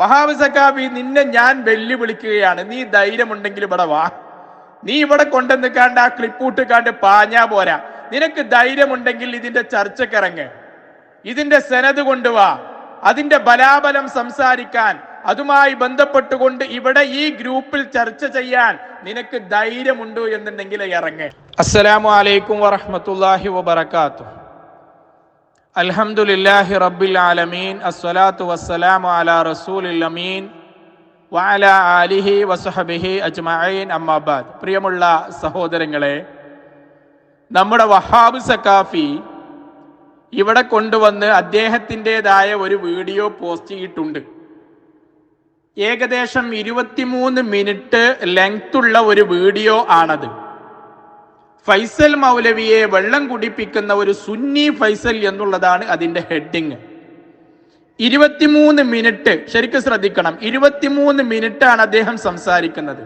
വഹാബ് സക്കാബി നിന്നെ ഞാൻ വെല്ലുവിളിക്കുകയാണ്. നീ ധൈര്യമുണ്ടെങ്കിൽ ഇവിടെ വാ. നീ ഇവിടെ കൊണ്ടുവന്നിക്കാണ്ട് ആ ക്ലിപ്പൂട്ട് കണ്ട് പാഞ്ഞാ പോരാ. നിനക്ക് ധൈര്യമുണ്ടെങ്കിൽ ഇതിന്റെ ചർച്ചക്കിറങ്ങ് ഇതിന്റെ സെനത് കൊണ്ടുവാ അതിന്റെ ബലാബലം സംസാരിക്കാൻ. അതുമായി ബന്ധപ്പെട്ടുകൊണ്ട് ഇവിടെ ഈ ഗ്രൂപ്പിൽ ചർച്ച ചെയ്യാൻ നിനക്ക് ധൈര്യമുണ്ടോ എന്നുണ്ടെങ്കിൽ ഇറങ്ങ്. അസ്സലാമു അലൈക്കും വറഹ്മത്തുള്ളാഹി വബറകാതുഹു. അൽഹംദുലില്ലാഹി റബ്ബിൽ ആലമീൻ അസ്സലാത്തു വസ്സലാമു അലാ റസൂലിൽ അമീൻ വാല ആലിഹി വസഹബിഹി അജ്മഈൻ. അമ്മാബാദ് പ്രിയമുള്ള സഹോദരങ്ങളെ നമ്മുടെ വഹാബ് സക്കാഫി ഇവിടെ കൊണ്ടുവന്ന് അദ്ദേഹത്തിന്റെതായ ഒരു വീഡിയോ പോസ്റ്റ് ചെയ്തിട്ടുണ്ട്. ഏകദേശം ഇരുപത്തിമൂന്ന് മിനിറ്റ് ലെങ്ത്തുള്ള ഒരു വീഡിയോ ആണത്. ഫൈസൽ മൗലവിയെ വെള്ളം കുടിപ്പിക്കുന്ന ഒരു സുന്നി ഫൈസൽ എന്നുള്ളതാണ് അതിന്റെ ഹെഡിങ്. ഇരുപത്തിമൂന്ന് മിനിറ്റ് ശരിക്കും ശ്രദ്ധിക്കണം ഇരുപത്തിമൂന്ന് മിനിറ്റ് ആണ് അദ്ദേഹം സംസാരിക്കുന്നത്.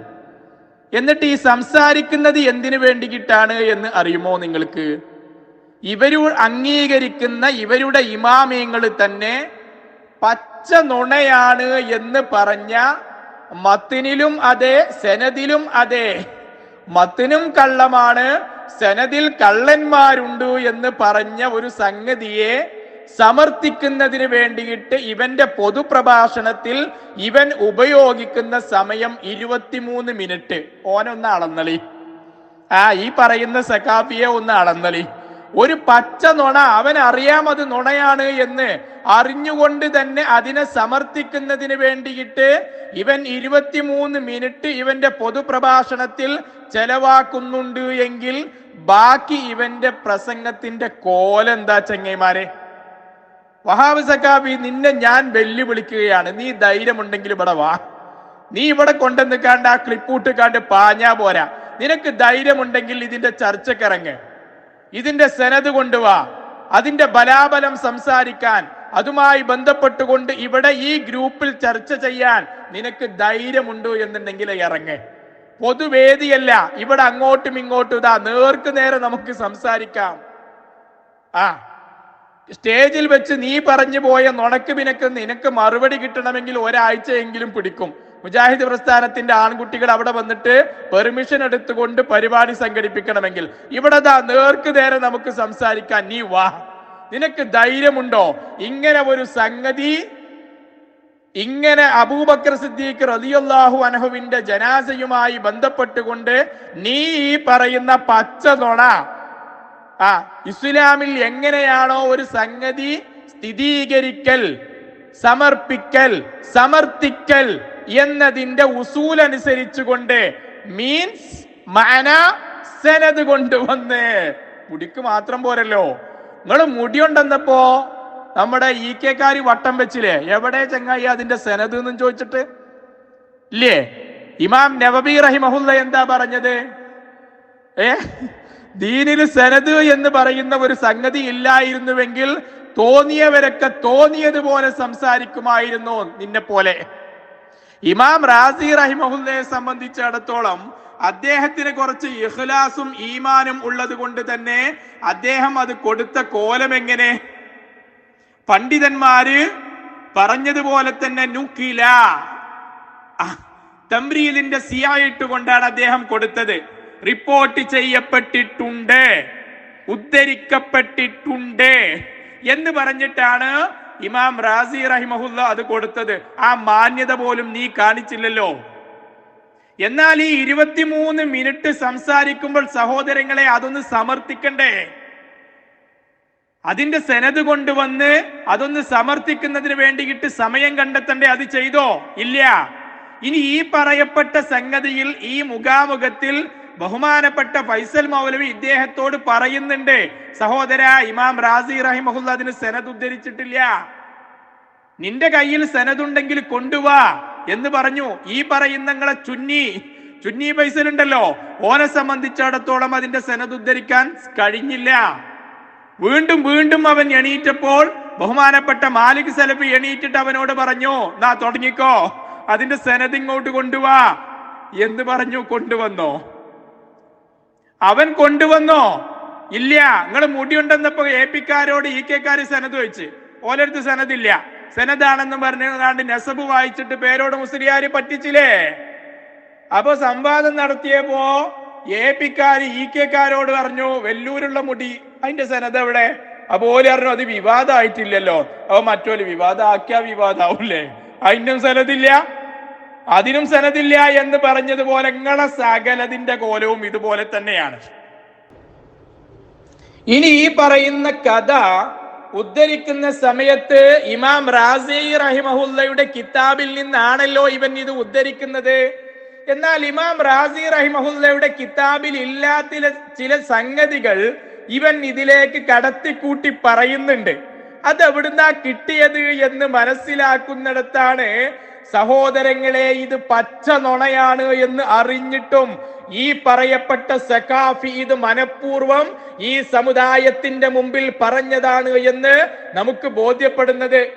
എന്നിട്ട് ഈ സംസാരിക്കുന്നത് എന്തിനു വേണ്ടിയിട്ടാണ് എന്ന് അറിയുമോ നിങ്ങൾക്ക്? ഇവരു അംഗീകരിക്കുന്ന ഇവരുടെ ഇമാമിയങ്ങൾ തന്നെ പച്ച നുണയാണ് എന്ന് പറഞ്ഞ മത്തിനിലും അതെ സെനതിലും അതെ മത്തിനും കള്ളമാണ് സെനദിൽ കള്ളന്മാരുണ്ട് എന്ന് പറഞ്ഞ ഒരു സംഗതിയെ സമർത്ഥിക്കുന്നതിന് വേണ്ടിയിട്ട് ഇവന്റെ പൊതുപ്രഭാഷണത്തിൽ ഇവൻ ഉപയോഗിക്കുന്ന സമയം ഇരുപത്തിമൂന്ന് മിനിറ്റ്. ഓനൊന്ന് അളന്നളി. ആ ഈ പറയുന്ന സഖാബിയെ ഒന്ന് അളന്നളി. ഒരു പച്ച നുണ അവൻ അറിയാം അത് നുണയാണ് എന്ന് അറിഞ്ഞുകൊണ്ട് തന്നെ അതിനെ സമർത്ഥിക്കുന്നതിന് വേണ്ടിയിട്ട് ഇവൻ ഇരുപത്തിമൂന്ന് മിനിറ്റ് ഇവന്റെ പൊതുപ്രഭാഷണത്തിൽ ചെലവാക്കുന്നുണ്ട് എങ്കിൽ ബാക്കി ഇവന്റെ പ്രസംഗത്തിന്റെ കോലെന്താ ചെങ്ങൈമാരെ? വഹാബ് സക്കാബി നിന്നെ ഞാൻ വെല്ലുവിളിക്കുകയാണ്. നീ ധൈര്യമുണ്ടെങ്കിൽ ഇവിടെ വാ. നീ ഇവിടെ കൊണ്ടുവന്നിക്കാണ്ട് ആ ക്ലിപ്പൂട്ട് കാണ്ട് പാഞ്ഞാ പോരാ. നിനക്ക് ധൈര്യമുണ്ടെങ്കിൽ ഇതിന്റെ ചർച്ചക്കിറങ്ങ് ഇതിന്റെ സെനത് കൊണ്ടുവാ അതിന്റെ ബലാബലം സംസാരിക്കാൻ. അതുമായി ബന്ധപ്പെട്ടുകൊണ്ട് ഇവിടെ ഈ ഗ്രൂപ്പിൽ ചർച്ച ചെയ്യാൻ നിനക്ക് ധൈര്യമുണ്ടോ എന്നുണ്ടെങ്കിൽ ഇറങ്ങ്. പൊതുവേദിയല്ല. ഇവിടെ അങ്ങോട്ടും ഇങ്ങോട്ടും ഇതാ. നേർക്ക് നേരെ നമുക്ക് സംസാരിക്കാം. ആ. സ്റ്റേജിൽ വെച്ച് നീ പറഞ്ഞു പോയ നുണക്ക് പിനക്ക് നിനക്ക് മറുപടി കിട്ടണമെങ്കിൽ ഒരാഴ്ചയെങ്കിലും പിടിക്കും. മുജാഹിദ് പ്രസ്ഥാനത്തിന്റെ ആൺകുട്ടികൾ അവിടെ വന്നിട്ട് പെർമിഷൻ എടുത്തുകൊണ്ട് പരിപാടി സംഘടിപ്പിക്കണമെങ്കിൽ ഇവിടെ നേർക്ക് നേരെ നമുക്ക് സംസാരിക്കാൻ നീ വാ. നിനക്ക് ധൈര്യമുണ്ടോ? ഇങ്ങനെ ഒരു സംഗതി ഇങ്ങനെ അബൂബക്കർ സിദ്ദീഖ് റളിയല്ലാഹു അനഹുവിന്റെ ജനാസയുമായി ബന്ധപ്പെട്ടുകൊണ്ട് നീ ഈ പറയുന്ന പച്ച നുണ ആ ഇസ്ലാമിൽ എങ്ങനെയാണോ ഒരു സംഗതി സ്ഥിരീകരിക്കൽ സമർപ്പിക്കൽ സമർത്ഥിക്കൽ എന്നതിന്റെ ഉസൂൽ അനുസരിച്ചുകൊണ്ട് മീൻസ് മാന സനത് കൊണ്ടുവന്ന്. മുടിക്ക് മാത്രം പോരല്ലോ. നിങ്ങൾ മുടി മുടിയുണ്ടെന്നപ്പോ നമ്മുടെ ഇ കെക്കാരി വട്ടം വെച്ചില്ലേ? എവിടെ ചങ്ങായി അതിന്റെ സനത് എന്നും ചോദിച്ചിട്ട്? ഇല്ലേ? ഇമാം നവബി റഹിമഹുല്ല എന്താ പറഞ്ഞത്? ഏ? ദീനിൽ സനത് എന്ന് പറയുന്ന ഒരു സംഗതി ഇല്ലായിരുന്നുവെങ്കിൽ തോന്നിയവരൊക്കെ തോന്നിയതുപോലെ സംസാരിക്കുമായിരുന്നു നിന്നെ പോലെ ഇമാം റാസി റഹിമഹുല്ലയെ സംബന്ധിച്ചിടത്തോളം അദ്ദേഹത്തിന് കുറച്ച് ഇഖ്ലാസും ഈമാനും ഉള്ളത് കൊണ്ട് തന്നെ അദ്ദേഹം അത് കൊടുത്ത കോലം എങ്ങനെ? പണ്ഡിതന്മാര് പറഞ്ഞതുപോലെ തന്നെ നുക്കില തംരീലിന്റെ സിയായിട്ട് കൊണ്ടാണ് അദ്ദേഹം കൊടുത്തത്. റിപ്പോർട്ട് ചെയ്യപ്പെട്ടിട്ടുണ്ട്. ഉദ്ധരിക്കപ്പെട്ടിട്ടുണ്ട്. എന്ന് പറഞ്ഞിട്ടാണ് ഇമാം റാസി റഹിമഹുല്ല അത് കൊടുത്തത്. ആ മാന്യത പോലും നീ കാണിച്ചില്ലല്ലോ. എന്നാൽ ഈ ഇരുപത്തിമൂന്ന് മിനിറ്റ് സംസാരിക്കുമ്പോൾ സഹോദരങ്ങളെ അതൊന്ന് സമർത്ഥിക്കണ്ടേ? അതിന്റെ സെനത് കൊണ്ടുവന്ന് അതൊന്ന് സമർത്ഥിക്കുന്നതിന് വേണ്ടിയിട്ട് സമയം കണ്ടെത്തണ്ടേ അത് ചെയ്തോ? ഇല്ല. ഇനി ഈ പറയപ്പെട്ട സംഗതിയിൽ ഈ മുഖാമുഖത്തിൽ ബഹുമാനപ്പെട്ട ഫൈസൽ മൗലവി ഇദ്ദേഹത്തോട് പറയുന്നുണ്ട് സഹോദര ഇമാം റാസി റഹിമഹുല്ല അതിന് സെനത് ഉദ്ധരിച്ചിട്ടില്ല. നിന്റെ കയ്യിൽ സെനതുണ്ടെങ്കിൽ കൊണ്ടുവാ. എന്ന് പറഞ്ഞു. ഈ പറയുന്നങ്ങളെ ചുന്നി ചുന്നി പൈസലുണ്ടല്ലോ ഓനെ സംബന്ധിച്ചിടത്തോളം അതിന്റെ സെനത് ഉദ്ധരിക്കാൻ കഴിഞ്ഞില്ല. വീണ്ടും വീണ്ടും അവൻ എണീറ്റപ്പോൾ ബഹുമാനപ്പെട്ട മാലിക് സലഫി എണീറ്റിട്ട് അവനോട് പറഞ്ഞു നാ തുടങ്ങിക്കോ അതിന്റെ സെനത് ഇങ്ങോട്ട് കൊണ്ടുവാ. എന്ന് പറഞ്ഞു കൊണ്ടുവന്നോ. അവൻ കൊണ്ടുവന്നോ? ഇല്ല. നിങ്ങൾ മുടിയുണ്ടെന്നപ്പോ എ പിക്കാരോട് ഇ കെക്കാര് സനത് വെച്ച്. ഓലടുത്ത് സനതില്ല. സെനതാണെന്ന് പറഞ്ഞുകൊണ്ട് നെസബ് വായിച്ചിട്ട് പേരോട് മുസ്ലിയാര് പറ്റിച്ചില്ലേ? അപ്പൊ സംവാദം നടത്തിയപ്പോ എ പിക്കാര് ഇ കെക്കാരോട് പറഞ്ഞു വെല്ലൂരുള്ള മുടി അതിന്റെ സനത് എവിടെ? അപ്പൊ ഓൽ പറഞ്ഞു അത് വിവാദമായിട്ടില്ലല്ലോ അപ്പൊ മറ്റോൽ വിവാദം ആക്കിയാ അതിന്റെ അതിനും സനതില്ല. അതിനും സനതില്ല എന്ന് പറഞ്ഞതുപോലെ നിങ്ങളെ സകലതിന്റെ കോലവും ഇതുപോലെ തന്നെയാണ്. ഇനി ഈ പറയുന്ന കഥ ഉദ്ധരിക്കുന്ന സമയത്ത് ഇമാം റാസി റഹിമഹുല്ലയുടെ കിതാബിൽ നിന്നാണല്ലോ ഇവൻ ഇത് ഉദ്ധരിക്കുന്നത്. എന്നാൽ ഇമാം റാസി റഹിമഹുല്ലയുടെ കിതാബിൽ ഇല്ലാത്ത ചില സംഗതികൾ ഇവൻ ഇതിലേക്ക് കടത്തിക്കൂട്ടി പറയുന്നുണ്ട്. അത് എവിടുന്നാ കിട്ടിയത് എന്ന് മനസ്സിലാക്കുന്നിടത്താണ് സഹോദരങ്ങളെ ഇത് പച്ച നുണയാണ് എന്ന് അറിഞ്ഞിട്ടും ഈ പറയപ്പെട്ട സഖാഫി ഇത് മനഃപൂർവം ഈ സമുദായത്തിന്റെ മുമ്പിൽ പറഞ്ഞതാണ് എന്ന് നമുക്ക് ബോധ്യപ്പെടുന്നത്.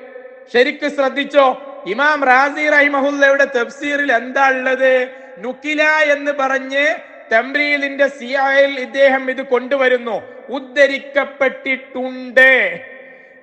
ശരിക്ക് ശ്രദ്ധിച്ചോ? ഇമാം റാസി റഹിമഹുല്ലയുടെ തഫ്സീറിൽ എന്താ ഉള്ളത്? നുക്കില എന്ന് പറഞ്ഞ് തംരീലിന്റെ സിയായിൽ ഇദ്ദേഹം ഇത് കൊണ്ടുവരുന്നു. ഉദ്ധരിക്കപ്പെട്ടിട്ടുണ്ട്.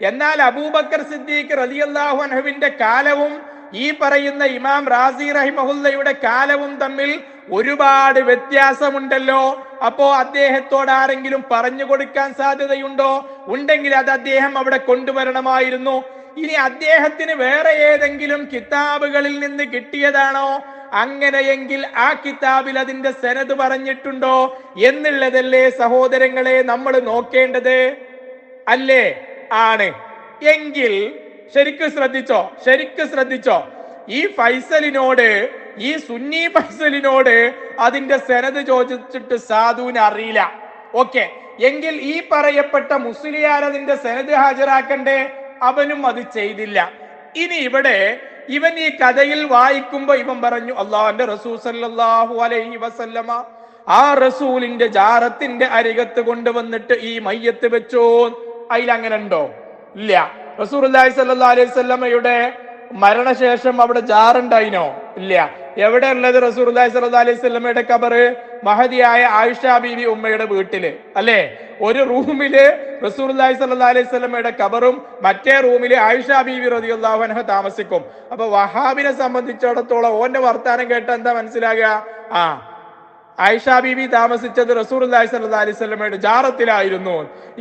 എന്നാൽ അബൂബക്കർ സിദ്ദീഖ് റലിയല്ലാഹു അനഹുവിന്റെ കാലവും ഈ പറയുന്ന ഇമാം റാസി റഹിമഹുല്ലയുടെ കാലവും തമ്മിൽ ഒരുപാട് വ്യത്യാസമുണ്ടല്ലോ. അപ്പോ അദ്ദേഹത്തോട് ആരെങ്കിലും പറഞ്ഞു കൊടുക്കാൻ സാധ്യതയുണ്ടോ? ഉണ്ടെങ്കിൽ അത് അദ്ദേഹം അവിടെ കൊണ്ടുവരണമായിരുന്നു. ഇനി അദ്ദേഹത്തിന് വേറെ ഏതെങ്കിലും കിതാബുകളിൽ നിന്ന് കിട്ടിയതാണോ? അങ്ങനെയെങ്കിൽ ആ കിതാബിൽ അതിന്റെ സെനത് പറഞ്ഞിട്ടുണ്ടോ? എന്നുള്ളതല്ലേ സഹോദരങ്ങളെ നമ്മൾ നോക്കേണ്ടത്? അല്ലേ? ആണ്. എങ്കിൽ ശരിക്കും ശ്രദ്ധിച്ചോ ശരിക്ക് ശ്രദ്ധിച്ചോ. ഈ ഫൈസലിനോട് ഈ സുന്നി ഫൈസലിനോട് അതിന്റെ സെനത് ചോദിച്ചിട്ട് സാധുവിന് അറിയില്ല. ഓക്കെ എങ്കിൽ ഈ പറയപ്പെട്ട മുസ്ലിയാർ അതിന്റെ സെനത് ഹാജരാക്കണ്ടേ? അവനും അത് ചെയ്തില്ല. ഇനി ഇവിടെ ഇവൻ ഈ കഥയിൽ വായിക്കുമ്പോ ഇവൻ പറഞ്ഞു അള്ളാഹുന്റെ റസൂൽ സല്ലാഹു അലൈഹി വസല്ലമ ആ റസൂലിന്റെ ജാറത്തിന്റെ അരികത്ത് കൊണ്ടുവന്നിട്ട് ഈ മയ്യത്ത് വെച്ചോ അതിൽ അങ്ങനെ ഉണ്ടോ ഇല്ല. റസൂർ സല്ലാ അലൈഹി വസല്ലമയുടെ മരണശേഷം അവിടെ ജാറുണ്ടായിനോ? ഇല്ല. എവിടെ ഉള്ളത് റസൂർ സല്ലാ അലൈഹി വസല്ലമയുടെ കബറ് മഹതിയായ ആയിഷ ബീവി ഉമ്മയുടെ വീട്ടിൽ. അല്ലേ? ഒരു റൂമിൽ റസൂർ സല്ലാ അലൈഹി വസല്ലമയുടെ കബറും മറ്റേ റൂമിൽ ആയിഷ ബീവി റളിയല്ലാഹു അൻഹ താമസിക്കും. അപ്പൊ വഹാബിനെ സംബന്ധിച്ചിടത്തോളം ഓന്റെ വർത്താനം കേട്ട് എന്താ മനസ്സിലാകുക? ആ ആയിഷ ബീബി താമസിച്ചത് റസൂർ സല്ലല്ലാഹു അലൈഹി വസല്ലമയുടെ ജാറത്തിലായിരുന്നു.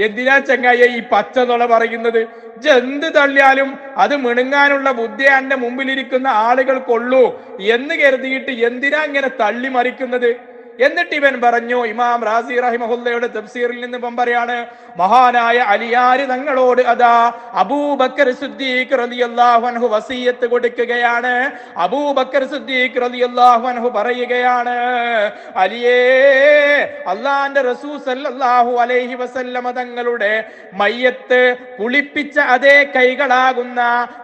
എന്തിനാ ചങ്ങായ ഈ പച്ച നുള പറയുന്നത്? എന്ത് തള്ളിയാലും അത് മിണുങ്ങാനുള്ള ബുദ്ധി എന്റെ മുമ്പിലിരിക്കുന്ന ആളുകൾക്കുള്ളൂ എന്ന് കരുതിയിട്ട് എന്തിനാ ഇങ്ങനെ തള്ളി മറിക്കുന്നത് എന്നിട്ട് ഇവൻ പറഞ്ഞു ഇമാം റാസി റഹിമഹുല്ലയുടെ തഫ്സീറിൽ നിന്ന് പറയാണ് മഹാനായ അലിയാര് തങ്ങളോട് അതാ അബൂബക്കർ സുദ്ദീഖ് റളിയല്ലാഹു അൻഹു വസീയത്ത് കൊടുക്കുകയാണ്. അബൂബക്കർ സുദ്ദീഖ് റളിയല്ലാഹു അൻഹു പറയുകയാണ് അലിയേ അള്ളാന്റെ റസൂൽ സല്ലല്ലാഹു അലൈഹി വസല്ലമ തങ്ങളുടെ മയ്യത്ത് കുളിപ്പിച്ച അതേ കൈകളാകുന്ന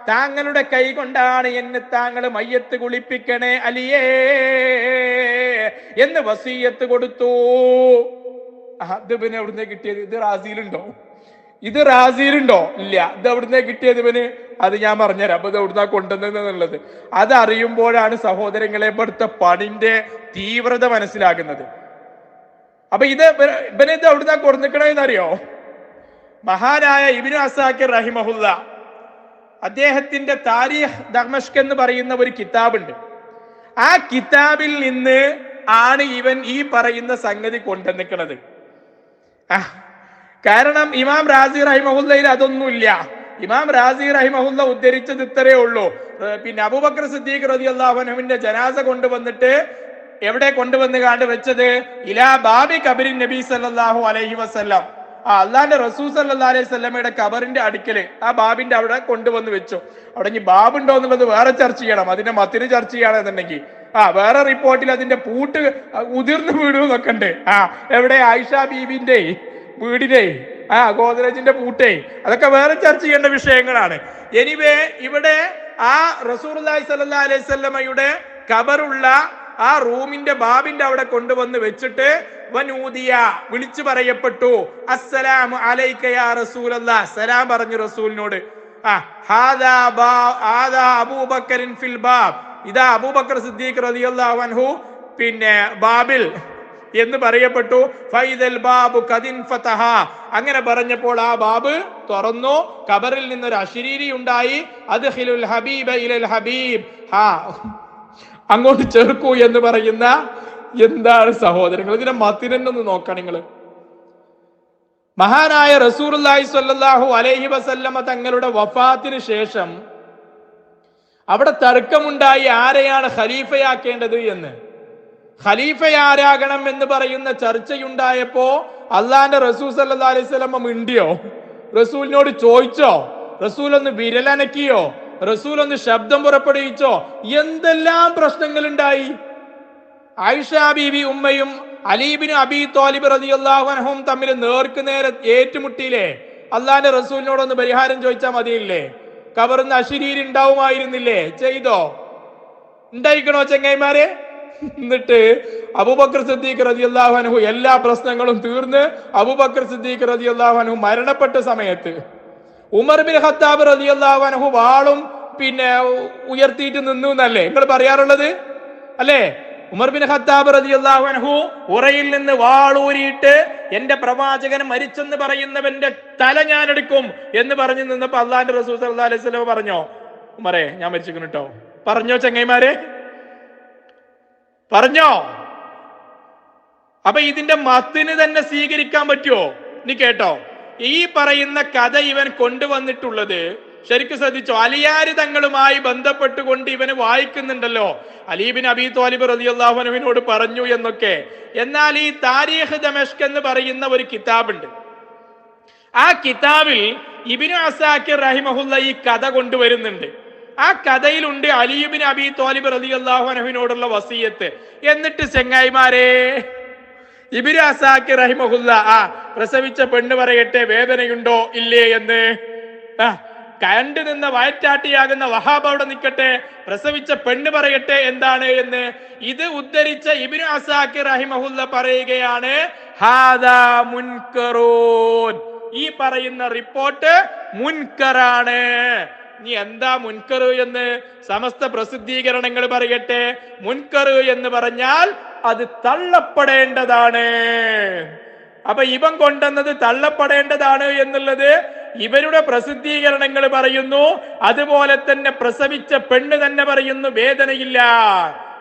താങ്കളുടെ കൈ കൊണ്ടാണ് എന്നെ താങ്കൾ മയ്യത്ത് കുളിപ്പിക്കണേ അലിയേ എന്ന് വസീയത്ത് കൊടുത്തു. അത് പിന്നെ എവിടുന്ന് കിട്ടിയത്? ഇത് റാസിയിലുണ്ടോ? ഇത് റാസിയിലുണ്ടോ? ഇല്ല. ഇത് എവിടുന്ന് കിട്ടിയത് ഇവന്? അത് ഞാൻ പറഞ്ഞുതരാം. അപ്പൊ ഇത് എവിടുന്നാ കൊണ്ടുവന്നുള്ളത് അത് അറിയുമ്പോഴാണ് സഹോദരങ്ങളെ ഇവിടുത്തെ പണിന്റെ തീവ്രത മനസ്സിലാകുന്നത്. അപ്പൊ ഇത് ഇവന് ഇത് എവിടുന്നാ കൊടുന്നിക്കണെന്നറിയോ? മഹാനായ ഇബിനു അസാക്കിർ റഹിമഹുല്ല അദ്ദേഹത്തിന്റെ താരിഖ് ദമഷ്ക് എന്ന് പറയുന്ന ഒരു കിതാബുണ്ട്. ആ കിതാബിൽ നിന്ന് ആണ് ഇവൻ ഈ പറയുന്ന സംഗതി കൊണ്ടുവന്നിക്കണത് ആ കാരണം ഇമാം റാസി റഹിമഹുല്ലയിൽ അതൊന്നുമില്ല. ഇമാം റാസി റഹിമഹുല്ല ഉദ്ധരിച്ചത് ഇത്രയേ ഉള്ളൂ. പിന്നെ അബൂബക്കർ സിദ്ദീഖ് റതി അള്ളാഹുനഹുവിന്റെ ജനാസ കൊണ്ടുവന്നിട്ട് എവിടെ കൊണ്ടുവന്ന് കാണ്ട് വെച്ചത്? ഇലാ ബാബി കബിരി നബി സല്ലാഹു അലൈഹി വസല്ലം. ആ അള്ളാന്റെ റസൂ സല്ലല്ലാഹു അലൈഹി വസല്ലമയുടെ കബറിന്റെ അടുക്കൽ ആ ബാബിന്റെ അവിടെ കൊണ്ടുവന്ന് വെച്ചു. അവിടെ ഇനി ബാബുണ്ടോ എന്നുള്ളത് വേറെ ചർച്ച ചെയ്യണം. അതിന്റെ മത്തിന് ചർച്ച ചെയ്യണമെന്നുണ്ടെങ്കിൽ. ആ വേറെ റിപ്പോർട്ടിൽ അതിന്റെ പൂട്ട് ഉതിർന്നു വീടും എന്നൊക്കെ ഉണ്ട്. ആ എവിടെ? ആയിഷ ബീബിന്റെ വീടിനെ. ആ ഗോദ്രേജിന്റെ പൂട്ടേ. അതൊക്കെ വേറെ ചർച്ച ചെയ്യേണ്ട വിഷയങ്ങളാണ്. എനിവേ ഇവിടെ ആ റസൂർലായി സല്ലാ അലൈഹി സ്വല്ലമയുടെ കബറുള്ള ആ റൂമിന്റെ ബാബിന്റെ അവിടെ കൊണ്ടുവന്ന് വെച്ചിട്ട് വനൂദിയ വിളിച്ചു പറയപ്പെട്ടു. അസ്സലാം അലൈക യാ റസൂലല്ലാ സലാം പറഞ്ഞു റസൂലിനോട്. ആ ഹാദാ ബാ ഹാദാ അബൂബക്കറിൻ ഫിൽ ബാബ്. ഇതാ അബൂബക്കർ സിദ്ദീഖ് റളിയല്ലാഹു അൻഹു പിന്നെ ബാബിൽ എന്ന് പറയപ്പെട്ടു. ഫൈദൽ ബാബു കദിൻ ഫതഹ. അങ്ങനെ പറഞ്ഞപ്പോൾ ആ ബാബ് തുറന്നു. കബറിൽ നിന്നൊരു അശരീരി ഉണ്ടായി. അത് ഹിലുൽ ഹബീബ് ഇലൽ ഹബീബ്. ഹാ അങ്ങോട്ട് ചേർക്കൂ എന്ന് പറയുന്ന എന്താണ് സഹോദരങ്ങൾ? ഇതിനെ മത്തിനൊന്ന് നോക്കണം നിങ്ങൾ മഹാനായ സ്വല്ലല്ലാഹു അലൈഹി വസല്ലമ തങ്ങളുടെ വഫാത്തിന് ശേഷം അവിടെ തർക്കമുണ്ടായി ആരെയാണ് ഖലീഫയാക്കേണ്ടത് എന്ന്. ഖലീഫ ആരാകണം എന്ന് പറയുന്ന ചർച്ചയുണ്ടായപ്പോ അള്ളാന്റെ റസൂൽ സല്ലാ അലൈഹി സ്വലമ മിണ്ടിയോ? റസൂലിനോട് ചോദിച്ചോ? റസൂൽ ഒന്ന് വിരലനക്കിയോ? റസൂൽ ഒന്ന് ശബ്ദം പുറപ്പെടുവിച്ചോ? എന്തെല്ലാം പ്രശ്നങ്ങൾ ഉണ്ടായി ആയിഷ ബീബി ഉമ്മയും അലീബിന് അബി തോലിബ് റതിയുള്ളാഹുനഹും തമ്മിൽ നേർക്ക് നേരെ ഏറ്റുമുട്ടിയില്ലേ? അള്ളാന്റെ റസൂലിനോടൊന്ന് പരിഹാരം ചോദിച്ചാൽ മതിയില്ലേ? കബറുന്ന അശരീരി ഉണ്ടാവുമായിരുന്നില്ലേ ചെയ്തോ? ഉണ്ടായിക്കണോ ചെങ്ങൈമാരെ എന്നിട്ട് അബൂബക്കർ സിദ്ദീഖ് റതി അള്ളാഹുനഹു എല്ലാ പ്രശ്നങ്ങളും തീർന്ന് അബൂബക്കർ സിദ്ദീഖ് റതി അള്ളാഹുനഹു മരണപ്പെട്ട സമയത്ത് ഉമർ ബിൻ ഹത്താബ് റതി അള്ളാഹുനഹു വാളും പിന്നെ ഉയർത്തിയിട്ട് നിന്നു എന്നല്ലേ? നിങ്ങൾ പറയാറുള്ളത്? അല്ലേ? ഉമർ ബിൻ ഖത്താബ് റളിയല്ലാഹു അൻഹു ഉറയിൽ നിന്ന് വാളൂരിയിട്ട് എന്റെ പ്രവാചകൻ മരിച്ചെന്ന് പറയുന്നവന്റെ തല ഞാൻ എടുക്കും എന്ന് പറഞ്ഞു നിന്നപ്പോ അള്ളാന്റെ റസൂൽ സല്ലല്ലാഹു അലൈഹി വസല്ലം പറഞ്ഞോ? ഉമറേ ഞാൻ മരിച്ചിരിക്കുന്നു കേട്ടോ പറഞ്ഞോ ചെങ്ങൈമാരെ പറഞ്ഞോ? അപ്പൊ ഇതിന്റെ മത്തിന് തന്നെ സ്വീകരിക്കാൻ പറ്റുമോ നീ കേട്ടോ. ഈ പറയുന്ന കഥ ഇവൻ കൊണ്ടുവന്നിട്ടുള്ളത് ശരിക്കും ശ്രദ്ധിച്ചോ അലിയാർ തങ്ങളുമായി ബന്ധപ്പെട്ടുകൊണ്ട് ഇവന് വായിക്കുന്നുണ്ടല്ലോ. അലീബിൻ അബി തോലിബ് റലിയുല്ലാഹുനുവിനോട് പറഞ്ഞു എന്നൊക്കെ. എന്നാൽ ഈ താരിഖ് ദമഷ്ക് എന്ന് പറയുന്ന ഒരു കിതാബുണ്ട്. ആ കിതാബിൽ ഇബിനു അസാക്കിർ റഹിമഹുല്ല ഈ കഥ കൊണ്ടുവരുന്നുണ്ട്. ആ കഥയിലുണ്ട് അലീബിൻ അബി തോലിബ് റതി അള്ളാഹുനഹുവിനോടുള്ള വസീയത്ത്. എന്നിട്ട് ചെങ്ങായിമാരെ ഇബിനു അസാക്കി റഹിമഹുല്ല ആ പ്രസവിച്ച പെണ്ണ് പറയട്ടെ വേദനയുണ്ടോ ഇല്ലേ എന്ന്? ആ കണ്ടു നിന്ന് വയറ്റാട്ടിയാകുന്ന വഹാബ് അവിടെ നിൽക്കട്ടെ പ്രസവിച്ച പെണ്ണ് പറയട്ടെ എന്താണ് എന്ന് ഇത് ഉദ്ധരിച്ച ഇബിനു അസാക്കിർ റഹിമഹുല്ല പറയുകയാണ് ഈ പറയുന്ന റിപ്പോർട്ട് മുൻകറാണ്. നീ എന്താ മുൻകറു എന്ന്? സമസ്ത പ്രസിദ്ധീകരണങ്ങൾ പറയട്ടെ. മുൻകറു എന്ന് പറഞ്ഞാൽ അത് തള്ളപ്പെടേണ്ടതാണ്. അപ്പൊ ഇവൻ കൊണ്ടുവന്നത് തള്ളപ്പെടേണ്ടതാണ് എന്നുള്ളത് ഇവരുടെ പ്രസിദ്ധീകരണങ്ങൾ പറയുന്നു അതുപോലെ തന്നെ പ്രസവിച്ച പെണ്ണ് തന്നെ പറയുന്നു വേദനയില്ല.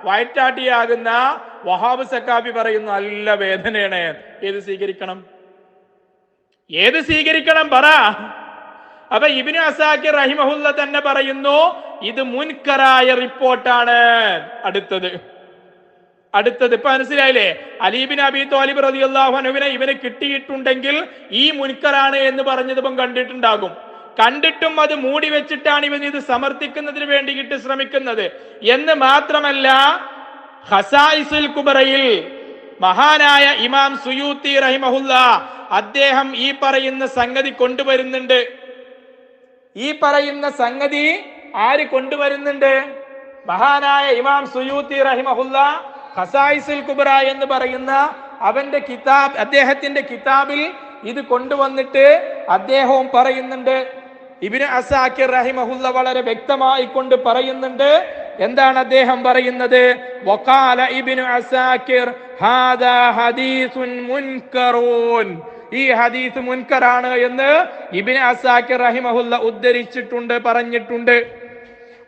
വയറ്റാട്ടിയാകുന്ന വഹാബ് സക്കാബി പറയുന്നു നല്ല വേദനയാണ്. ഏത് സ്വീകരിക്കണം? ഏത് സ്വീകരിക്കണം പറ. അപ്പൊ ഇബിന് അസാക്കി റഹിമഹുല്ല തന്നെ പറയുന്നു ഇത് മുൻകറായ റിപ്പോർട്ടാണ്. അടുത്തത്. അടുത്തത് ഇപ്പൊ മനസ്സിലായില്ലേ? അലീബിൻ അബി തോലിബ് റതിയുല്ലാഹുനുവിനെ ഇവന് കിട്ടിയിട്ടുണ്ടെങ്കിൽ ഈ മുൻകറാണ് എന്ന് പറഞ്ഞത് ഇപ്പം കണ്ടിട്ടുണ്ടാകും. കണ്ടിട്ടും അത് മൂടി വെച്ചിട്ടാണ് ഇവൻ ഇത് സമർത്ഥിക്കുന്നതിന് വേണ്ടിയിട്ട് ശ്രമിക്കുന്നത്. എന്ന് മാത്രമല്ല ഹസായിസുൽ കുബറയിൽ മഹാനായ ഇമാം സുയൂത്തി റഹിമഹുല്ല അദ്ദേഹം ഈ പറയുന്ന സംഗതി കൊണ്ടുവരുന്നുണ്ട്. ഈ പറയുന്ന സംഗതി ആര് കൊണ്ടുവരുന്നുണ്ട്? മഹാനായ ഇമാം സുയൂത്തി റഹിമഹുല്ല ഖസായിസുൽ കുബ്ര എന്ന് പറയുന്ന അവന്റെ കിതാബ് അദ്ദേഹത്തിന്റെ കിതാബിൽ ഇത് കൊണ്ടുവന്നിട്ട് അദ്ദേഹവും പറയുന്നുണ്ട്. ഇബിന് അസാക്കിർ റഹിമഹുല്ല വളരെ വ്യക്തമായി കൊണ്ട് പറയുന്നുണ്ട്. എന്താണ് അദ്ദേഹം പറയുന്നത്? വഖാല ഇബ്നു ഹാദാ ഹദീസുൻ മുൻകറൂൻ. ഈ ഹദീസ് മുൻകറാണ് എന്ന് ഇബ്നു അസാക്കിർ റഹിമഹുല്ല ഉദ്ധരിച്ചിട്ടുണ്ട് പറഞ്ഞിട്ടുണ്ട്.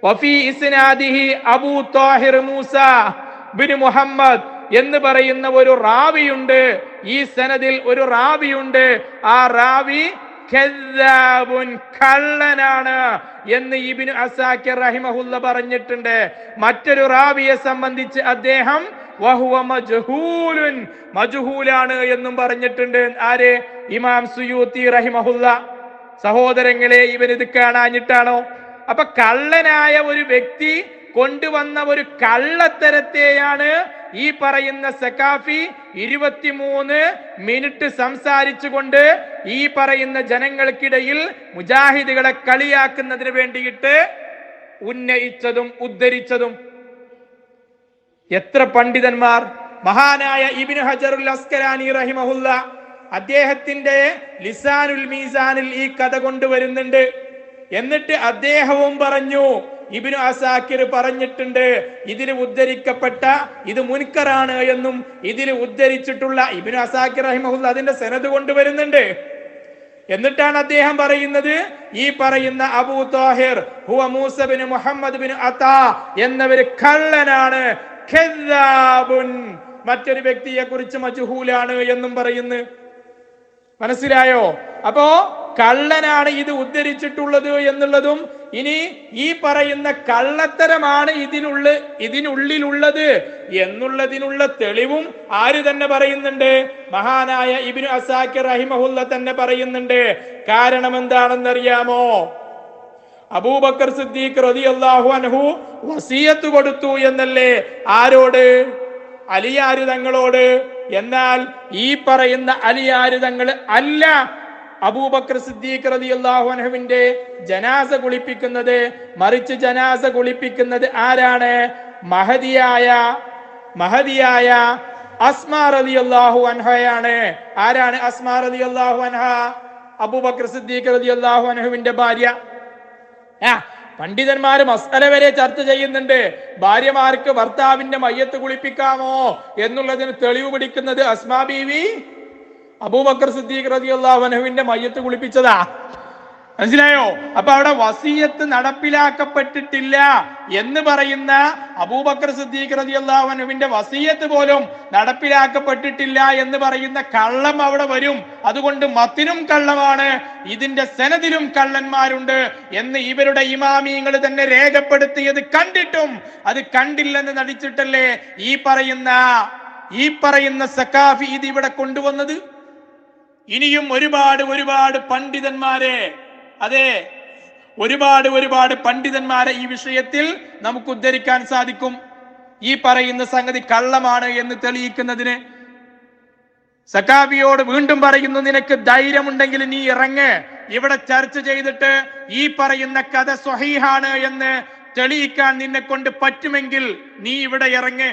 വഫി ഇസ്നാദിഹി Abu Tahir Musa. Bin Muhammad എന്ന് പറയുന്ന ഒരു റാവിയുണ്ട്. ഈ സനദിൽ ഒരു റാവിയുണ്ട്. ആ റാവി കള്ളനാണ് എന്ന് ഇബിനു അസാക്കിർ റഹിമഹുല്ല പറഞ്ഞിട്ടുണ്ട്. മറ്റൊരു റാവിയെ സംബന്ധിച്ച് അദ്ദേഹം മജ്ഹൂലാണ് എന്നും പറഞ്ഞിട്ടുണ്ട്. ആര്? ഇമാം സുയൂത്തി റഹിമഹുല്ല. സഹോദരങ്ങളെ ഇവൻ ഇത് കാണാഞ്ഞിട്ടാണോ? അപ്പൊ കള്ളനായ ഒരു വ്യക്തി കൊണ്ടുവന്ന ഒരു കള്ളത്തരത്തെയാണ് ഈ പറയുന്ന സക്കാഫി ഇരുപത്തിമൂന്ന് മിനിറ്റ് സംസാരിച്ചുകൊണ്ട് ഈ പറയുന്ന ജനങ്ങൾക്കിടയിൽ മുജാഹിദുകളെ കളിയാക്കുന്നതിന് വേണ്ടിയിട്ട് ഉന്നയിച്ചതും ഉദ്ധരിച്ചതും. എത്ര പണ്ഡിതന്മാർ. മഹാനായ ഇബിന് ഹജറുൽ അസ്കരാനി റഹിമഹുല്ല അദ്ദേഹത്തിന്റെ ലിസാനുൽ മീസാനിൽ ഈ കഥ കൊണ്ടുവരുന്നുണ്ട്. എന്നിട്ട് അദ്ദേഹവും പറഞ്ഞു ഇബിനു അസാക്കിർ പറഞ്ഞിട്ടുണ്ട് ഇതിൽ ഉദ്ധരിക്കപ്പെട്ട ഇത് മുൻകറാണ് എന്നും ഇതിൽ ഉദ്ധരിച്ചിട്ടുള്ള ഇബിനു അസാക്കിർ റഹിമഹുല്ല അതിന്റെ സെനത് കൊണ്ടുവരുന്നുണ്ട്. എന്നിട്ടാണ് അദ്ദേഹം പറയുന്നത് ഈ പറയുന്ന അബൂ താഹിർ ഹുവ മൂസ മുഹമ്മദ് ബിൻ അതാ എന്നവര് കള്ളനാണ്. മറ്റൊരു വ്യക്തിയെ കുറിച്ച് മജുഹൂലാണ് എന്നും പറയുന്നു. മനസ്സിലായോ? അപ്പോ കള്ളനാണ് ഇത് ഉദ്ധരിച്ചിട്ടുള്ളത് എന്നുള്ളതും ഇനി ഈ പറയുന്ന കള്ളത്തരമാണ് ഇതിനുള്ള ഇതിനുള്ളിലുള്ളത് എന്നുള്ളതിനുള്ള തെളിവും ആര് തന്നെ പറയുന്നുണ്ട്? മഹാനായ ഇബിനു അസാഖ് റഹിമഹുല്ല തന്നെ പറയുന്നുണ്ട്. കാരണം എന്താണെന്നറിയാമോ അബൂബക്കർ സിദ്ദീഖ് റതി അനഹു വസീയത്ത് കൊടുത്തു എന്നല്ലേ? ആരോട്? അലിയാരുതങ്ങളോട് എന്നാൽ ഈ പറയുന്ന അലിയാരി തങ്ങൾ അല്ല. അബൂബക്കർ സിദ്ദീഖ് റളിയല്ലാഹു അൻഹുവിന്റെ ജനാസ കുളിപ്പിക്കുന്നത് മറിച്ച് ജനാസ കുളിപ്പിക്കുന്നത് ആരാണ്? മഹതിയായ മഹദിയായ അസ്മാ അള്ളാഹു അൻഹയാണ്. ആരാണ് അസ്മാ അള്ളാഹു അൻഹ? അബൂബക്കർ സിദ്ദീഖ് റതി അള്ളാഹു അൻഹുവിന്റെ ഭാര്യ. ആ പണ്ഡിതന്മാര് മസ്തല വരെ ചർച്ച ചെയ്യുന്നുണ്ട്. ഭാര്യമാർക്ക് ഭർത്താവിന്റെ മയ്യത്ത് കുളിപ്പിക്കാമോ എന്നുള്ളതിന് തെളിവ് പിടിക്കുന്നത് അസ്മാ ബീവി അബൂബക്കർ സിദ്ദീഖ് റതി അൻഹുവിന്റെ മയ്യത്ത് കുളിപ്പിച്ചതാ. മനസ്സിലായോ? അപ്പൊ അവിടെ വസീയത്ത് നടപ്പിലാക്കപ്പെട്ടിട്ടില്ല എന്ന് പറയുന്ന അബൂബക്കർ സിദ്ദീഖ് റതി അൻഹുവിന്റെ വസീയത്ത് പോലും നടപ്പിലാക്കപ്പെട്ടിട്ടില്ല എന്ന് പറയുന്ന കള്ളം അവിടെ വരും. അതുകൊണ്ട് മത്തിനും കള്ളമാണ് ഇതിന്റെ സെനതിലും കള്ളന്മാരുണ്ട് എന്ന് ഇവരുടെ ഇമാമിയങ്ങൾ തന്നെ രേഖപ്പെടുത്തിയത് കണ്ടിട്ടും അത് കണ്ടില്ലെന്ന് നടിച്ചിട്ടല്ലേ ഈ പറയുന്ന ഈ പറയുന്ന സക്കാഫി ഇത് ഇവിടെ കൊണ്ടുവന്നത്? ഇനിയും ഒരുപാട് ഒരുപാട് പണ്ഡിതന്മാരെ. അതെ ഒരുപാട് ഒരുപാട് പണ്ഡിതന്മാരെ ഈ വിഷയത്തിൽ നമുക്ക് ഉദ്ധരിക്കാൻ സാധിക്കും. ഈ പറയുന്ന സംഗതി കള്ളമാണ് എന്ന് തെളിയിക്കുന്നതിന്. സക്കാബിയോട് വീണ്ടും പറയുന്നു നിനക്ക് ധൈര്യമുണ്ടെങ്കിൽ നീ ഇറങ്ങ്. ഇവിടെ ചർച്ച ചെയ്തിട്ട് ഈ പറയുന്ന കഥ സ്വഹീഹാണ് എന്ന് തെളിയിക്കാൻ നിന്നെ കൊണ്ട് പറ്റുമെങ്കിൽ നീ ഇവിടെ ഇറങ്ങ്.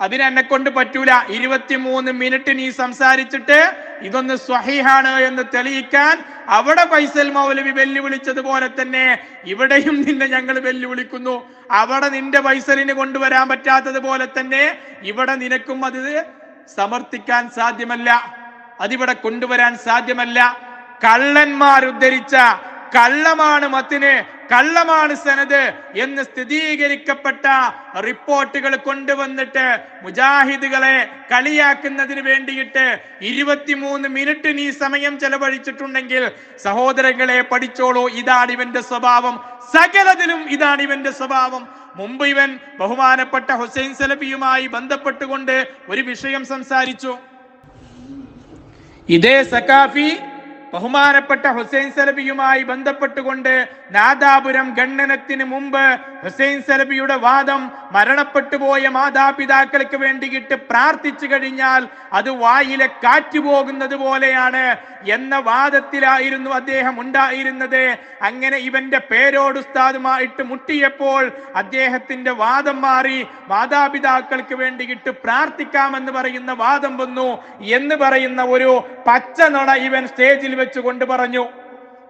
അതിന് എന്നെ കൊണ്ട് പറ്റൂല. ഇരുപത്തിമൂന്ന് മിനിറ്റ് നീ സംസാരിച്ചിട്ട് ഇതൊന്ന് സ്വഹീഹാണ് എന്ന് തെളിയിക്കാൻ അവിടെ ഫൈസൽ മൗലവി വെല്ലുവിളിച്ചതുപോലെ തന്നെ ഇവിടെയും നിന്നെ ഞങ്ങൾ വെല്ലുവിളിക്കുന്നു. അവിടെ നിന്റെ ഫൈസലിന് കൊണ്ടുവരാൻ പറ്റാത്തത് പോലെ തന്നെ ഇവിടെ നിനക്കും അത് സമർത്ഥിക്കാൻ സാധ്യമല്ല. അതിവിടെ കൊണ്ടുവരാൻ സാധ്യമല്ല. കള്ളന്മാർ ഉദ്ധരിച്ച കള്ളമാണ് മത്തിന് കള്ളമാണ് സനത് എന്ന് സ്ഥിരീകരിക്കപ്പെട്ട റിപ്പോർട്ടുകൾ കൊണ്ടുവന്നിട്ട് മുജാഹിദുകളെ കളിയാക്കുന്നതിന് വേണ്ടിയിട്ട് ഇരുപത്തിമൂന്ന് മിനിറ്റ് നീ സമയം ചെലവഴിച്ചിട്ടുണ്ടെങ്കിൽ സഹോദരങ്ങളെ പഠിച്ചോളൂ. ഇതാണ് ഇവന്റെ സ്വഭാവം. സകലതിലും ഇതാണ് ഇവന്റെ സ്വഭാവം. മുമ്പ് ഇവൻ ബഹുമാനപ്പെട്ട ഹുസൈൻ സലബിയുമായി ബന്ധപ്പെട്ടുകൊണ്ട് ഒരു വിഷയം സംസാരിച്ചു. ഇതേ സക്കാഫി ബഹുമാനപ്പെട്ട ഹുസൈൻ സലബിയുമായി ബന്ധപ്പെട്ടുകൊണ്ട് നാദാപുരം ഖണ്ഡനത്തിന് മുമ്പ് ഹുസൈൻ സലബിയുടെ വാദം മരണപ്പെട്ടു പോയ മാതാപിതാക്കൾക്ക് വേണ്ടിയിട്ട് പ്രാർത്ഥിച്ചു കഴിഞ്ഞാൽ അത് വായിലെ കാറ്റ് പോകുന്നത് പോലെയാണ് എന്ന വാദത്തിലായിരുന്നു അദ്ദേഹം ഉണ്ടായിരുന്നത്. അങ്ങനെ ഇവന്റെ പേരോട് ഉസ്താദുമായിട്ട് മുട്ടിയപ്പോൾ അദ്ദേഹത്തിന്റെ വാദം മാറി മാതാപിതാക്കൾക്ക് വേണ്ടിയിട്ട് പ്രാർത്ഥിക്കാമെന്ന് പറയുന്ന വാദം വന്നു എന്ന് പറയുന്ന ഒരു പച്ച നുണ ഇവൻ സ്റ്റേജിൽ വെച്ച് കൊണ്ട് പറഞ്ഞു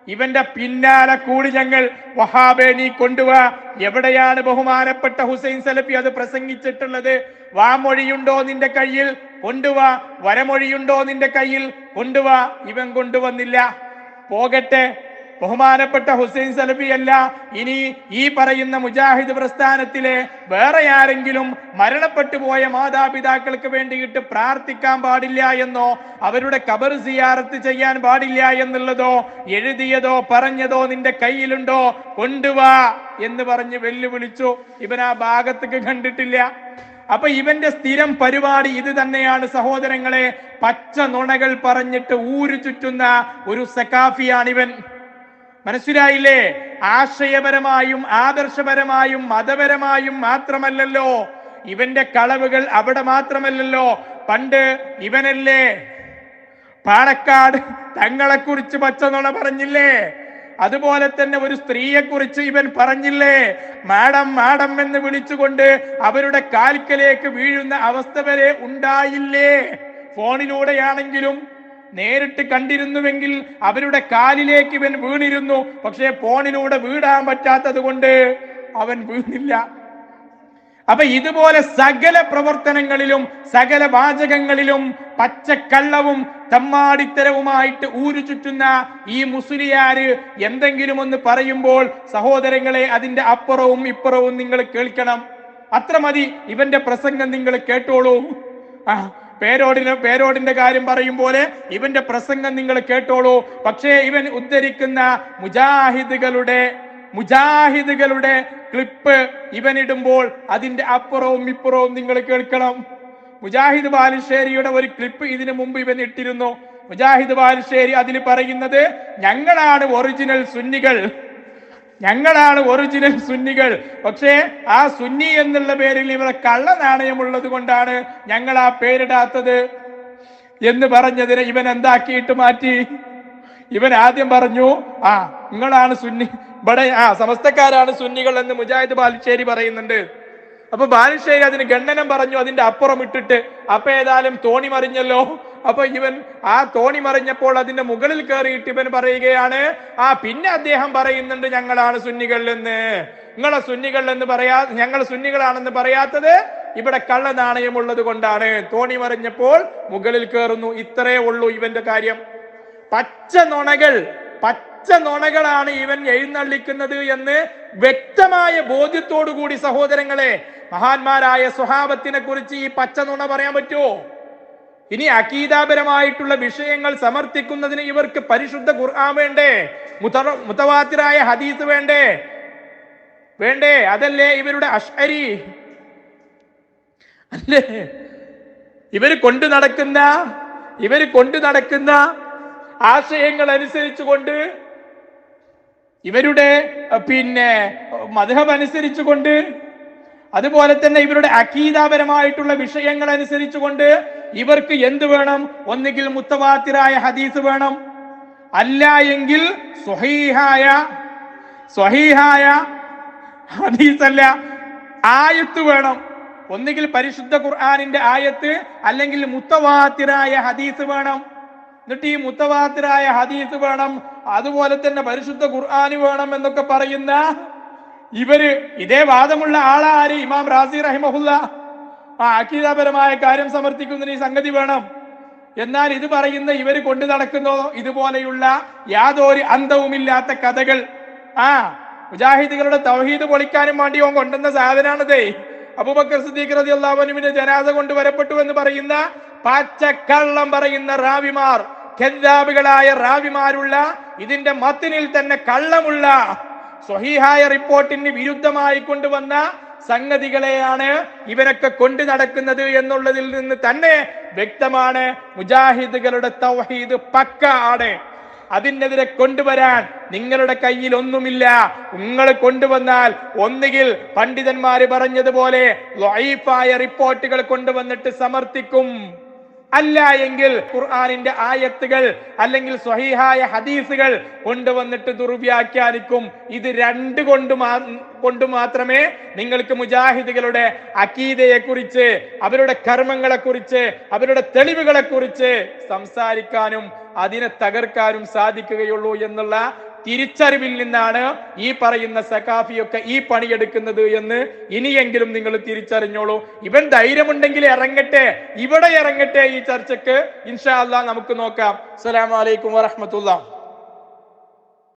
ഇവന്റെ പിന്നാലെ കൂടി ഞങ്ങൾ വഹാബെ നീ കൊണ്ടുവാ. എവിടെയാണ് ബഹുമാനപ്പെട്ട ഹുസൈൻ സലഫി അത് പ്രസംഗിച്ചിട്ടുള്ളത്? വാമൊഴിയുണ്ടോ നിന്റെ കയ്യിൽ? കൊണ്ടുവാ. വരമൊഴിയുണ്ടോ നിന്റെ കയ്യിൽ? കൊണ്ടുവാ. ഇവൻ കൊണ്ടുവന്നില്ല. പോകട്ടെ. ബഹുമാനപ്പെട്ട ഹുസൈൻ സലഫി അല്ല ഇനി ഈ പറയുന്ന മുജാഹിദ് പ്രസ്ഥാനത്തിലെ വേറെ ആരെങ്കിലും മരണപ്പെട്ടു പോയ മാതാപിതാക്കൾക്ക് വേണ്ടിയിട്ട് പ്രാർത്ഥിക്കാൻ പാടില്ല എന്നോ അവരുടെ കബർ സിയാറത്ത് ചെയ്യാൻ പാടില്ല എന്നുള്ളതോ എഴുതിയതോ പറഞ്ഞതോ നിന്റെ കയ്യിലുണ്ടോ കൊണ്ടുവാ എന്ന് പറഞ്ഞ് വെല്ലുവിളിച്ചു. ഇവൻ ആ ഭാഗത്തേക്ക് കണ്ടിട്ടില്ല. അപ്പൊ ഇവന്റെ സ്ഥിരം പരിപാടി ഇത് തന്നെയാണ് സഹോദരങ്ങളെ പച്ച നുണകൾ പറഞ്ഞിട്ട് ഊരു ചുറ്റുന്ന ഒരു സക്കാഫിയാണ് ഇവൻ മനസ്സിലായില്ലേ? ആശയപരമായും ആദർശപരമായും മതപരമായും മാത്രമല്ലല്ലോ. ഇവന്റെ കളവുകൾ അവിടെ മാത്രമല്ലല്ലോ. പണ്ട് ഇവനല്ലേ? തങ്ങളെ കുറിച്ച് പച്ചനുണ പറഞ്ഞില്ലേ? അതുപോലെ തന്നെ ഒരു സ്ത്രീയെ കുറിച്ച് ഇവൻ പറഞ്ഞില്ലേ? മാഡം മാഡം എന്ന് വിളിച്ചുകൊണ്ട് അവരുടെ കാൽക്കലേക്ക് വീഴുന്ന അവസ്ഥ വരെ ഉണ്ടായില്ലേ? ഫോണിലൂടെയാണെങ്കിലും നേരിട്ട് കണ്ടിരുന്നുവെങ്കിൽ അവരുടെ കാലിലേക്ക് ഇവൻ വീണിരുന്നു. പക്ഷേ ഫോണിലൂടെ വീടാൻ പറ്റാത്തത് കൊണ്ട് അവൻ വീണില്ല. അപ്പൊ ഇതുപോലെ സകല പ്രവർത്തനങ്ങളിലും സകല വാചകങ്ങളിലും പച്ചക്കള്ളവും തമ്മാടിത്തരവുമായിട്ട് ഊരു ചുറ്റുന്ന ഈ മുസ്ലിയാര് എന്തെങ്കിലും ഒന്ന് പറയുമ്പോൾ സഹോദരങ്ങളെ അതിന്റെ അപ്പുറവും ഇപ്പുറവും നിങ്ങൾ കേൾക്കണം. അത്ര മതി. ഇവന്റെ പ്രസംഗം നിങ്ങൾ കേട്ടോളൂ. പേരോടിന് പേരോടിന്റെ കാര്യം പറയും പോലെ ഇവന്റെ പ്രസംഗം നിങ്ങൾ കേട്ടോളൂ. പക്ഷേ ഇവൻ ഉദ്ധരിക്കുന്ന മുജാഹിദുകളുടെ മുജാഹിദുകളുടെ ക്ലിപ്പ് ഇവനിടുമ്പോൾ അതിന്റെ അപ്പുറവും ഇപ്പുറവും നിങ്ങൾ കേൾക്കണം. മുജാഹിദ് ബാലുശ്ശേരിയുടെ ഒരു ക്ലിപ്പ് ഇതിനു മുമ്പ് ഇവൻ ഇട്ടിരുന്നു. മുജാഹിദ് ബാലുശ്ശേരി അതിൽ പറയുന്നത് ഞങ്ങളാണ് ഒറിജിനൽ സുന്നികൾ. ഞങ്ങളാണ് ഒറിജിനൽ സുന്നികൾ. പക്ഷേ ആ സുന്നി എന്നുള്ള പേരിൽ ഇവിടെ കള്ള നാണയമുള്ളത് കൊണ്ടാണ് ഞങ്ങൾ ആ പേരിടാത്തത്. എന്ന് പറഞ്ഞതിന് ഇവൻ എന്താക്കിയിട്ട് മാറ്റി? ഇവൻ ആദ്യം പറഞ്ഞു ആ നിങ്ങളാണ് സുന്നി ഇവിടെ ആ സമസ്തക്കാരാണ് സുന്നികൾ എന്ന് മുജാഹിദ് ബാലുശ്ശേരി പറയുന്നുണ്ട്. അപ്പൊ ബാലുശ്ശേരി അതിന് ഖണ്ഡനം പറഞ്ഞു അതിന്റെ അപ്പുറം ഇട്ടിട്ട് അപ്പൊ ഏതായാലും തോണി മറിഞ്ഞല്ലോ. അപ്പൊ ഇവൻ ആ തോണി മറിഞ്ഞപ്പോൾ അതിന്റെ മുകളിൽ കയറിയിട്ട് ഇവൻ പറയുകയാണ് ആ പിന്നെ അദ്ദേഹം പറയുന്നുണ്ട് ഞങ്ങളാണ് സുന്നികൾ എന്ന് നിങ്ങളെ സുന്നികൾ എന്ന് പറയാ ഞങ്ങൾ സുന്നികളാണെന്ന് പറയാത്തത് ഇവിടെ കള്ള നാണയമുള്ളത് കൊണ്ടാണ്. തോണി മറിഞ്ഞപ്പോൾ മുകളിൽ കയറുന്നു. ഇത്രേ ഉള്ളൂ ഇവന്റെ കാര്യം. പച്ച നുണകൾ പച്ച നുണകളാണ് ഇവൻ എഴുന്നള്ളിക്കുന്നത് എന്ന് വ്യക്തമായ ബോധ്യത്തോടു കൂടി സഹോദരങ്ങളെ മഹാന്മാരായ സ്വഭാവത്തിനെ കുറിച്ച് ഈ പച്ച നുണ പറയാൻ പറ്റുമോ? ഇനി അക്കീതാപരമായിട്ടുള്ള വിഷയങ്ങൾ സമർത്ഥിക്കുന്നതിന് ഇവർക്ക് പരിശുദ്ധ ഖുർആൻ വേണ്ടേ? മുതറ മുത്തവാത്തിരായ ഹദീസ് വേണ്ടേ? വേണ്ടേ? അതല്ലേ ഇവരുടെ അഷ്അരി? അല്ലേ? ഇവർ കൊണ്ടു നടക്കുന്ന ഇവർ കൊണ്ടു നടക്കുന്ന ആശയങ്ങൾ അനുസരിച്ചുകൊണ്ട് ഇവരുടെ പിന്നെ മധുഹം അനുസരിച്ചുകൊണ്ട് അതുപോലെ തന്നെ ഇവരുടെ അക്കീതാപരമായിട്ടുള്ള വിഷയങ്ങൾ അനുസരിച്ചുകൊണ്ട് ഇവർക്ക് എന്ത് വേണം? ഒന്നുകിൽ മുത്തവാത്തിരായ ഹദീസ് വേണം. അല്ല എങ്കിൽ സ്വഹീഹായ സ്വഹീഹായ ഹദീസ് അല്ല ആയത്ത് വേണം. ഒന്നുകിൽ പരിശുദ്ധ ഖുർആാനിന്റെ ആയത്ത് അല്ലെങ്കിൽ മുത്തവാത്തിരായ ഹദീസ് വേണം. എന്നിട്ട് ഈ മുത്തവാത്തിരായ ഹദീസ് വേണം അതുപോലെ തന്നെ പരിശുദ്ധ ഖുർആാന് വേണം എന്നൊക്കെ പറയുന്ന ഇവർ ഇതേ വാദമുള്ള ആളാര് ഇമാം റാസി റഹിമഹുല്ല. ആ അഖിതാപരമായ കാര്യം സമർത്ഥിക്കുന്നതിന് ഈ സംഗതി വേണം. എന്നാൽ ഇത് പറയുന്ന ഇവർ കൊണ്ടു നടക്കുന്നോ ഇതുപോലെയുള്ള യാതൊരു അന്തവുമില്ലാത്ത കഥകൾ. ആ മുജാഹിദുകളുടെ തൗഹീദ് പൊളിക്കാനും വേണ്ടി ഓൻ കൊണ്ടുവന്ന സാധനാണിതേ. അബുബക്കർ സിദ്ദീഖ് റതി അള്ളാഹുനുവിന്റെ ജനാസ കൊണ്ടുവരപ്പെട്ടു എന്ന് പറയുന്ന പച്ചക്കള്ളം പറയുന്ന റാവിമാർ. ഖെദ്ദാബുകളായ റാവിമാരുള്ള ഇതിന്റെ മത്തിനിൽ തന്നെ കള്ളമുള്ള സ്വഹീഹായ റിപ്പോർട്ടിന് വിരുദ്ധമായി കൊണ്ടുവന്ന സംഗതികളെയാണ് ഇവരൊക്കെ കൊണ്ടു നടക്കുന്നത് എന്നുള്ളതിൽ നിന്ന് തന്നെ വ്യക്തമാണ് മുജാഹിദുകളുടെ തൗഹീദ് പക്ക ആണ്. അതിനെതിരെ കൊണ്ടുവരാൻ നിങ്ങളുടെ കയ്യിൽ ഒന്നുമില്ല. നിങ്ങൾ കൊണ്ടുവന്നാൽ ഒന്നുകിൽ പണ്ഡിതന്മാര് പറഞ്ഞതുപോലെ റിപ്പോർട്ടുകൾ കൊണ്ടുവന്നിട്ട് സമർത്ഥിക്കും അല്ല എങ്കിൽ ഖുർആാനിന്റെ ആയത്തുകൾ അല്ലെങ്കിൽ സ്വഹീഹായ ഹദീസുകൾ കൊണ്ടുവന്നിട്ട് ദുർവ്യാഖ്യാനിക്കും. ഇത് രണ്ട് കൊണ്ട് കൊണ്ട് മാത്രമേ നിങ്ങൾക്ക് മുജാഹിദുകളുടെ അക്കീതയെ കുറിച്ച് അവരുടെ കർമ്മങ്ങളെ കുറിച്ച് അവരുടെ തെളിവുകളെ കുറിച്ച് സംസാരിക്കാനും അതിനെ തകർക്കാനും സാധിക്കുകയുള്ളൂ എന്നുള്ള തിരിച്ചറിവിൽ നിന്നാണ് ഈ പറയുന്ന സഖാഫിയൊക്കെ ഈ പണിയെടുക്കുന്നത് എന്ന് ഇനിയെങ്കിലും നിങ്ങൾ തിരിച്ചറിഞ്ഞോളൂ. ഇവൻ ധൈര്യമുണ്ടെങ്കിൽ ഇറങ്ങട്ടെ. ഇവിടെ ഇറങ്ങട്ടെ ഈ ചർച്ചക്ക് ഇൻഷാ അല്ലാ നമുക്ക് നോക്കാം. അസ്സലാമു അലൈക്കും വറഹ്മത്തുള്ളാഹി.